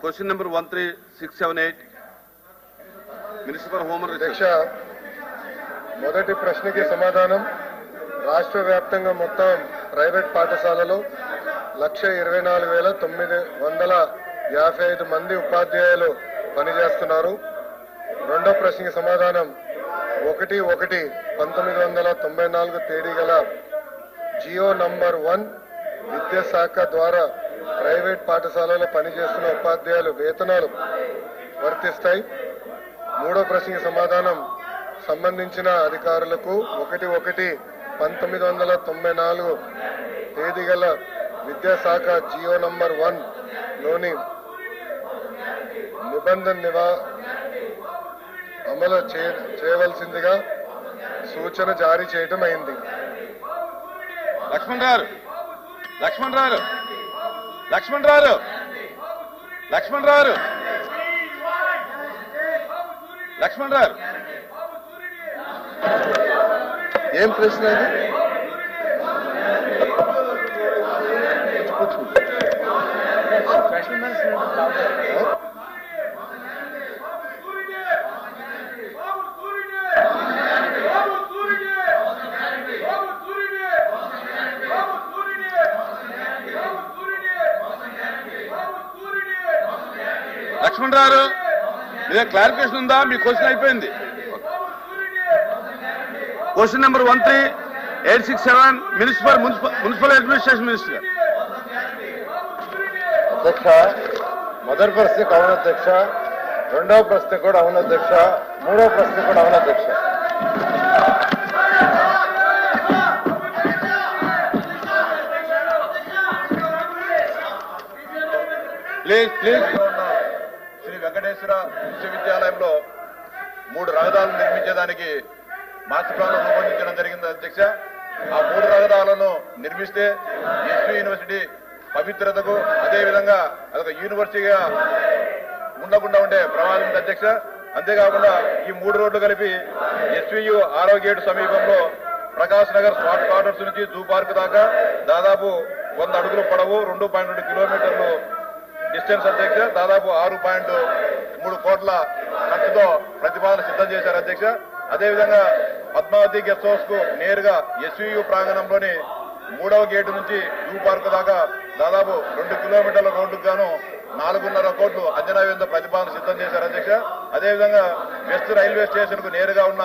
Question number one three six seven eight municipal home అధ్యక్ష మొదటి ప్రశ్నకి సమాధానం. రాష్ట్ర వ్యాప్తంగా మొత్తం ప్రైవేట్ పాఠశాలలో లక్ష ఇరవై నాలుగు వేల తొమ్మిది వందల యాభై ఐదు మంది ఉపాధ్యాయులు పనిచేస్తున్నారు. రెండో ప్రశ్నకి సమాధానం. ఒకటి ఒకటి పంతొమ్మిది వందల తొంభై నాలుగు తేదీ గల జియో నంబర్ వన్ విద్యాశాఖ ద్వారా ప్రైవేట్ పాఠశాలలో పనిచేస్తున్న ఉపాధ్యాయులు వేతనాలు వర్తిస్తాయి. మూడో ప్రశ్నకి సమాధానం. సంబంధించిన అధికారులకు ఒకటి ఒకటి పంతొమ్మిది వందల తొంభై నాలుగు తేదీ గల విద్యాశాఖ జియో నంబర్ వన్లోని నిబంధన నివా అమలు చే- చేయవలసిందిగా సూచన జారీ చేయటం అయింది. లక్ష్మణ్ రారు లక్ష్మణ్ రారు. లక్ష్మణ్ రారు లక్ష్మణ్ రారు లక్ష్మణ్ రారు ఏం ప్రశ్న అది ప్రశ్న రారు మీద క్లారిఫికేషన్ ఉందా? మీ క్వశ్చన్ అయిపోయింది. Question number one three eight six seven municipal municipal administration minister అధ్యక్ష మొదటి ప్రశ్నకు అవును అధ్యక్ష రెండవ ప్రశ్న కూడా అవును అధ్యక్ష మూడవ ప్రశ్న కూడా అవును అధ్యక్ష. ప్లీజ్ ప్లీజ్ విశ్వవిద్యాలయంలో మూడు రహదారులు నిర్మించేదానికి మాస్టర్ ప్లాన్ రూపొందించడం జరిగింది అధ్యక్ష. ఆ మూడు రహదారులను నిర్మిస్తే ఎస్వి యూనివర్సిటీ పవిత్రతకు అదేవిధంగా అదొక యూనివర్సిటీగా ఉండకుండా ఉండే ప్రమాదం ఉంది అధ్యక్ష. అంతేకాకుండా ఈ మూడు రోడ్లు కలిపి ఎస్వియు ఆరో గేటు సమీపంలో ప్రకాశ్ నగర్ స్మార్ట్ క్వార్టర్స్ నుంచి జూ పార్క్ దాకా దాదాపు వంద అడుగులు పొడవు రెండు పాయింట్ రెండు కిలోమీటర్లు డిస్టెన్స్ అధ్యక్ష. దాదాపు ఆరు పాయింట్ మూడు కోట్ల ఖర్చుతో ప్రతిపాదన సిద్ధం చేశారు అధ్యక్ష. అదేవిధంగా పద్మావతి గెస్ట్ హౌస్కు నేరుగా ఎస్వియు ప్రాంగణంలోని మూడవ గేటు నుంచి యూ పార్క్ దాకా దాదాపు రెండు కిలోమీటర్ల రోడ్డుకు గాను నాలుగున్నర కోట్లు అంచనా వేద ప్రతిపాదన సిద్ధం చేశారు అధ్యక్ష. అదేవిధంగా వెస్ట్ రైల్వే స్టేషన్కు నేరుగా ఉన్న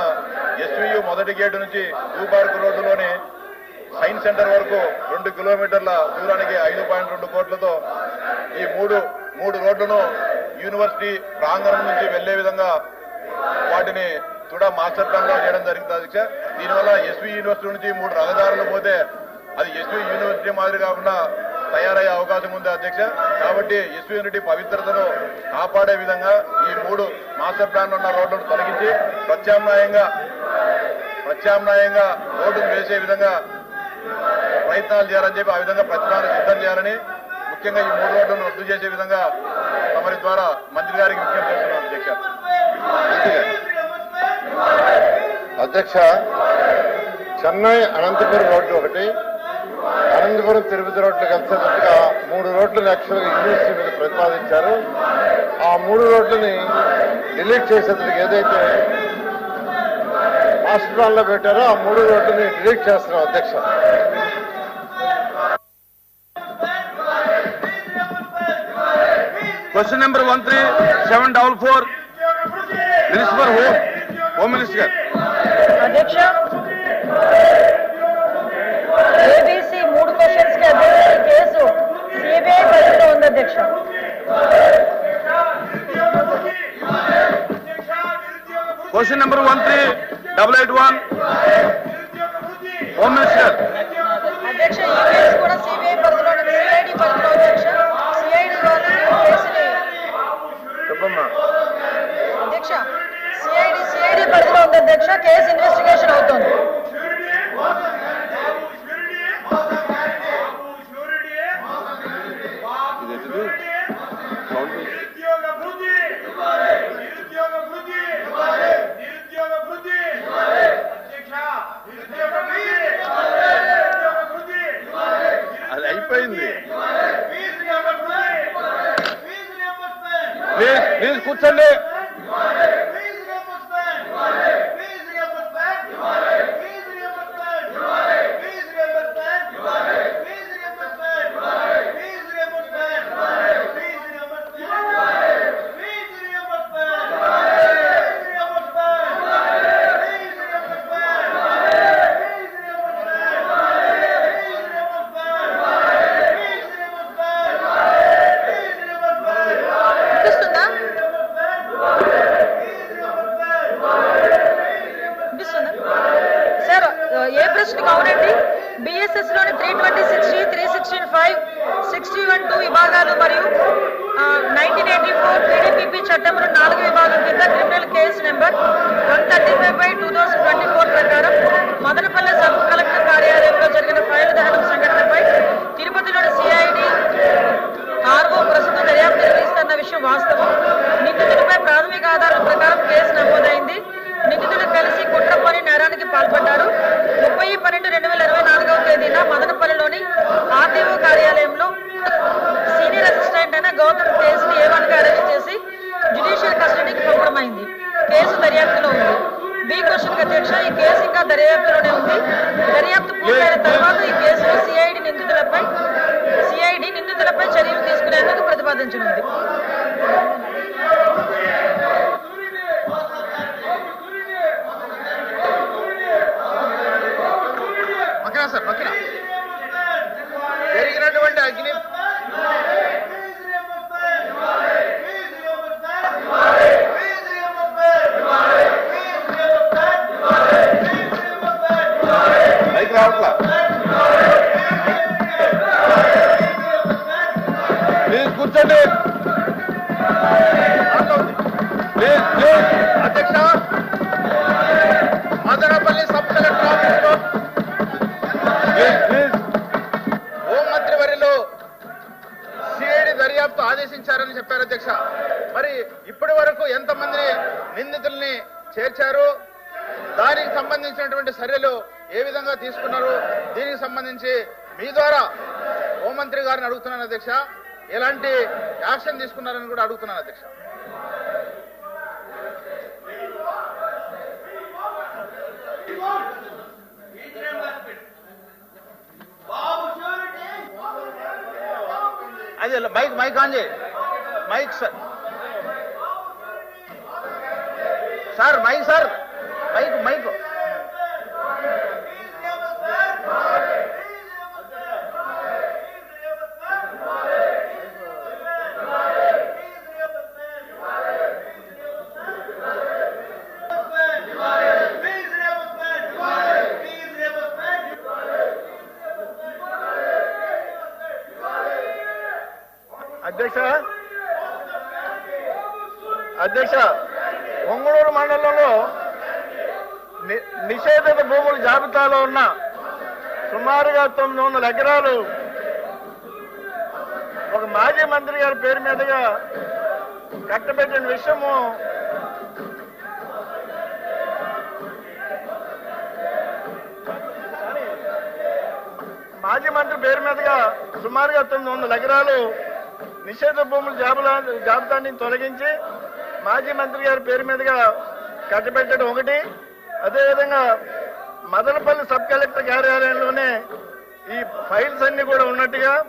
ఎస్వీయు మొదటి గేటు నుంచి యూ పార్క్ రోడ్డులోని సైన్స్ సెంటర్ వరకు రెండు కిలోమీటర్ల దూరానికి ఐదు పాయింట్ రెండు కోట్లతో ఈ మూడు మూడు రోడ్లను యూనివర్సిటీ ప్రాంగణం నుంచి వెళ్ళే విధంగా వాటిని కూడా మాస్టర్ ప్లాన్ చేయడం జరిగింది అధ్యక్ష దీనివల్ల ఎస్వి యూనివర్సిటీ నుంచి మూడు రహదారులు పోతే అది ఎస్వి యూనివర్సిటీ మాదిరి కాకుండా తయారయ్యే అవకాశం ఉంది అధ్యక్ష. కాబట్టి ఎస్వి యూనిటీ పవిత్రతను కాపాడే విధంగా ఈ మూడు మాస్టర్ ప్లాన్ ఉన్న రోడ్లను తొలగించి ప్రత్యామ్నాయంగా ప్రత్యామ్నాయంగా రోడ్డును వేసే విధంగా ప్రయత్నాలు చేయాలని చెప్పి ఆ విధంగా ప్రతిపాదన సిద్ధం చేయాలని ముఖ్యంగా ఈ మూడు రోడ్లను రద్దు చేసే విధంగా తమరి ద్వారా మంత్రి గారికి విజ్ఞప్తి చేస్తున్నాం అధ్యక్ష అధ్యక్ష చెన్నై అనంతపురం రోడ్డు ఒకటి అనంతపురం తిరుపతి రోడ్లు కలిసేటట్టుగా మూడు రోడ్లను యాక్చువల్గా యూనివర్సిటీ మీద ప్రతిపాదించారు. ఆ మూడు రోడ్లని డిలీట్ చేసేందుకు ఏదైతే మాస్టర్ పెట్టారో ఆ మూడు రోడ్లని డిలీట్ చేస్తున్నాం అధ్యక్ష. Question number one three seven double four minister for home home minister గారు అధ్యక్ష ఏబీసీ మూడు క్వశ్చన్స్కి అధ్యక్ష ఈ కేసు సిబిఐ పరిధిలో ఉంది అధ్యక్ష క్వశ్చన్ నెంబర్ ಕೂತಲ್ಲೇ member ఇంటెన్షన్ ఉంది మదనపల్లి సబ్ కలెక్టర్ ఆఫీస్లో హోంమంత్రి వరిలో సిఐడి దర్యాప్తు ఆదేశించారని చెప్పారు అధ్యక్ష. మరి ఇప్పటి వరకు ఎంతమంది నిందితుల్ని చేర్చారు? దానికి సంబంధించినటువంటి చర్యలు ఏ విధంగా తీసుకున్నారు? దీనికి సంబంధించి మీ ద్వారా హోంమంత్రి గారిని అడుగుతున్నాను అధ్యక్ష. ఎలాంటి యాక్షన్ తీసుకున్నారని కూడా అడుగుతున్నాను అధ్యక్ష. అదే మైక్ మైక్ ఆన్ చేయి. Mike sir. Sir mike sir. Mike mike అధ్యక్ష అధ్యక్ష ఒంగళూరు మండలంలో నిషేధిత భూముల జాబితాలో ఉన్న సుమారుగా తొమ్మిది వందల ఎకరాలు ఒక మాజీ మంత్రి గారి పేరు మీదుగా కట్టబెట్టిన విషయము మాజీ మంత్రి పేరు మీదుగా సుమారుగా తొమ్మిది వందల ఎకరాలు నిషేధ భూముల జాబితా జాబితాని తొలగించి మాజీ మంత్రి గారి పేరు మీదుగా కట్టబెట్టడం ఒకటి. అదేవిధంగా మదనపల్లి సబ్ కలెక్టర్ కార్యాలయంలోనే ఈ ఫైల్స్ అన్ని కూడా ఉన్నట్టుగా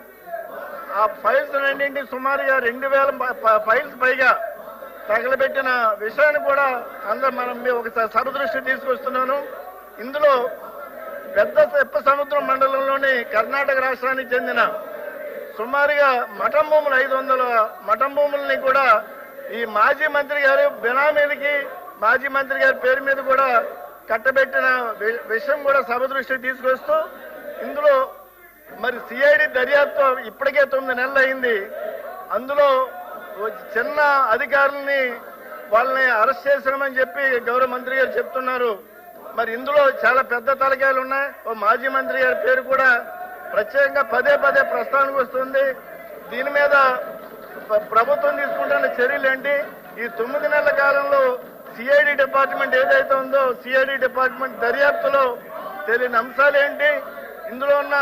ఆ ఫైల్స్ రెండింటి సుమారుగా రెండు వేల ప- ఫైల్స్ పైగా తగలబెట్టిన విషయాన్ని కూడా అందరూ మనం ఒకసారి సరదృష్టి తీసుకొస్తున్నాను. ఇందులో పెద్ద తెప్ప సముద్రం మండలంలోని కర్ణాటక రాష్ట్రానికి చెందిన సుమారుగా మఠం భూములు ఐదు వందల మఠం భూముల్ని కూడా ఈ మాజీ మంత్రి గారు బినామీలకి మాజీ మంత్రి గారి పేరు మీద కూడా కట్టబెట్టిన వి- విషయం కూడా సభ దృష్టికి తీసుకొస్తూ ఇందులో మరి సిఐడి దర్యాప్తు ఇప్పటికే తొమ్మిది నెలలు అయింది. అందులో చిన్న అధికారుల్ని వాళ్ళని అరెస్ట్ చేశామని చెప్పి గౌరవ మంత్రి గారు చెప్తున్నారు. మరి ఇందులో చాలా పెద్ద తలకాయలు ఉన్నాయి. ఓ మాజీ మంత్రి గారి పేరు కూడా ప్రత్యేకంగా పదే పదే ప్రస్తావనకు వస్తుంది. దీని మీద ప్రభుత్వం తీసుకుంటున్న చర్యలు ఏంటి? ఈ తొమ్మిది నెలల కాలంలో సిఐడి డిపార్ట్మెంట్ ఏదైతే ఉందో సిఐడి డిపార్ట్మెంట్ దర్యాప్తులో తెలియని అంశాలు ఏంటి? ఇందులో ఉన్న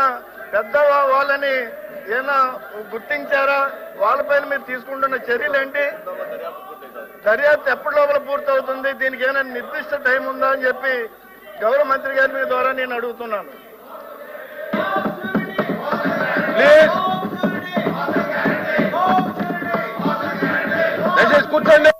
పెద్ద వాళ్ళని ఏమైనా గుర్తించారా? వాళ్ళపైన మీరు తీసుకుంటున్న చర్యలు ఏంటి? దర్యాప్తు ఎప్పటి లోపల పూర్తవుతుంది? దీనికి ఏమైనా నిర్దిష్ట టైం ఉందా అని చెప్పి గౌరవ మంత్రి గారి మీ ద్వారా నేను అడుగుతున్నాను. Please kutende